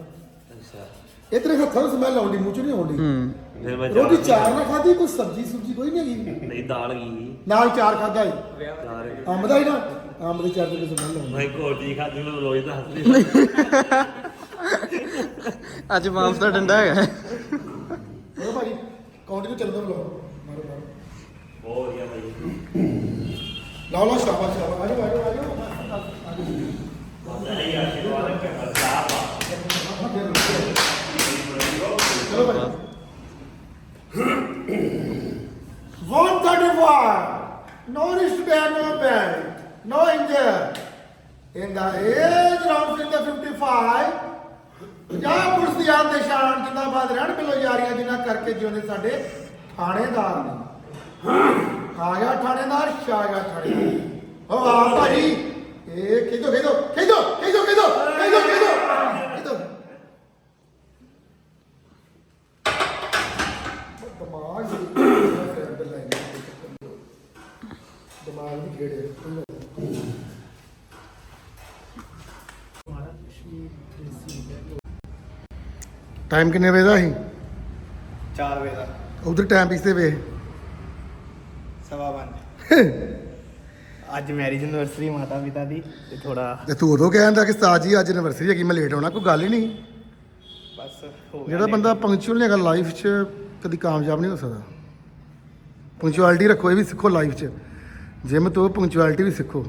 Speaker 1: ਤੇਰੇ ਹੱਥਾਂ ਨੂੰ ਸਮੈਲ ਆਉਂਦੀ ਮੂੰਹ ਚ ਨਹੀਂ ਆਉਂਦੀ।
Speaker 3: ਹੂੰ।
Speaker 2: ਫਿਰ ਮੈਂ
Speaker 1: ਰੋਟੀ ਚਾਰ ਨਾ ਖਾਦੀ ਕੋਈ ਸਬਜ਼ੀ ਸੁਬਜ਼ੀ ਕੋਈ ਨਹੀਂ ਹੈਗੀ।
Speaker 2: ਨਹੀਂ ਦਾਲ ਗਈ
Speaker 1: ਨਾਲ ਚਾਰ ਖਾਦਾ ਹੈ
Speaker 2: ਚਾਰ
Speaker 1: ਅੰਬ ਦਾ ਹੀ ਨਾ ਅੰਬ ਦੇ ਚਾਰ ਦੇ ਸਮੈਲ ਆਉਂਦੀ।
Speaker 2: ਮੈਂ ਕੋਟੀ ਖਾਦੀ ਮੈਂ ਰੋਜ਼ ਦਾ ਹੱਸਦੀ <laughs>
Speaker 3: ਅੱਜ ਮਾਂਸ ਦਾ ਡੰਡਾ ਹੈਗਾ।
Speaker 1: ਉਹ ਭਾਈ ਕਾਉਂਟਿੰਗ ਚੱਲਦਾ ਬਲੋ ਮਾਰੋ ਮਾਰੋ।
Speaker 2: ਬਹੁਤ ਵਧੀਆ ਭਾਈ।
Speaker 1: ਲਾਓ ਲਾਓ ਸ਼ਾਬਾਸ਼ ਸ਼ਾਬਾਸ਼। ਆਜੋ ਆਜੋ ਆਜੋ ਯਾਰੀਆਂ ਜਿਨ੍ਹਾਂ ਕਰਕੇ ਜਿਉਂਦੇ ਸਾਡੇ ਥਾਣੇਦਾਰ ਨੇ। ਆ ਗਿਆ ਥਾਣੇਦਾਰ ਸ਼ਾ ਗਿਆ ਥਾਣੇਦਾਰ। ਓ ਆ ਭਾਈ ਇਹ ਖੇਦੋ ਖੇਦੋ ਖੇਦੋ ਖੇਦੋ ਖੇਦੋ ਖੇਦੋ ਖੇਦੋ ਖੇਦੋ ਦਿਮਾਗ ਦਿਮਾਗ ਦੀ ਖੇਡ ਟਾਈਮ ਕਿੰਨੇ ਵਜੇ ਦਾ ਸੀ?
Speaker 6: 4 ਵਜੇ ਦਾ।
Speaker 1: ਉਧਰ ਟਾਈਮ ਪਿੱਛੇ ਵੇ
Speaker 6: ਸਵਾ ਪੰਜ। <laughs> ਅੱਜ ਮੈਰਿਜ ਐਨਵਰਸਰੀ ਮਾਤਾ ਪਿਤਾ ਦੀ ਤੇ ਥੋੜਾ
Speaker 1: ਤੇ ਤੂੰ ਉਦੋਂ ਕਹਿੰਦਾ ਕਿ ਉਸਤਾਦ ਜੀ ਅੱਜ ਐਨਵਰਸਰੀ ਹੈਗੀ ਮੈਂ ਲੇਟ ਆਉਣਾ ਕੋਈ ਗੱਲ ਹੀ ਨਹੀਂ।
Speaker 6: ਬਸ ਹੋ ਗਿਆ
Speaker 1: ਜਿਹੜਾ ਬੰਦਾ ਪੰਕਚੁਅਲ ਨਹੀਂ ਹੈਗਾ ਲਾਈਫ 'ਚ ਕਦੀ ਕਾਮਯਾਬ ਨਹੀਂ ਹੋ ਸਕਦਾ। ਪੰਕਚੁਅਲਿਟੀ ਰੱਖੋ ਇਹ ਵੀ ਸਿੱਖੋ ਲਾਈਫ 'ਚ। ਜਿਮ ਤੋਂ ਪੰਕਚੁਅਲਿਟੀ ਵੀ ਸਿੱਖੋ।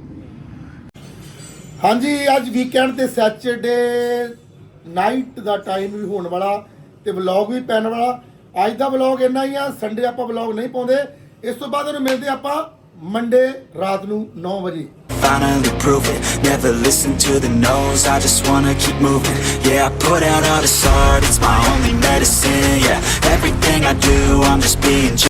Speaker 1: ਹਾਂਜੀ ਅੱਜ ਵੀਕਐਂਡ ਤੇ ਸੈਚਰਡੇ ਨਾਈਟ ਦਾ ਟਾਈਮ ਵੀ ਹੋਣ ਵਾਲਾ ਤੇ ਵਲੌਗ ਵੀ ਪੈਣ ਵਾਲਾ। ਅੱਜ ਦਾ ਵਲੌਗ ਇੰਨਾ ਹੀ ਆ ਸੰਡੇ ਆਪਾਂ ਵਲੌਗ ਨਹੀਂ ਪਾਉਂਦੇ ਇਸ ਤੋਂ ਬਾਅਦ ਇਹਨੂੰ ਮਿਲਦੇ ਆਪਾਂ ਮੰਡੇ ਰਾਤ ਨੂੰ 9 ਵਜੇ
Speaker 7: finally prove it. Never listen to the no's, I just wanna keep moving. Yeah, I put out all this art, it's my only medicine. Yeah, everything I do, I'm just being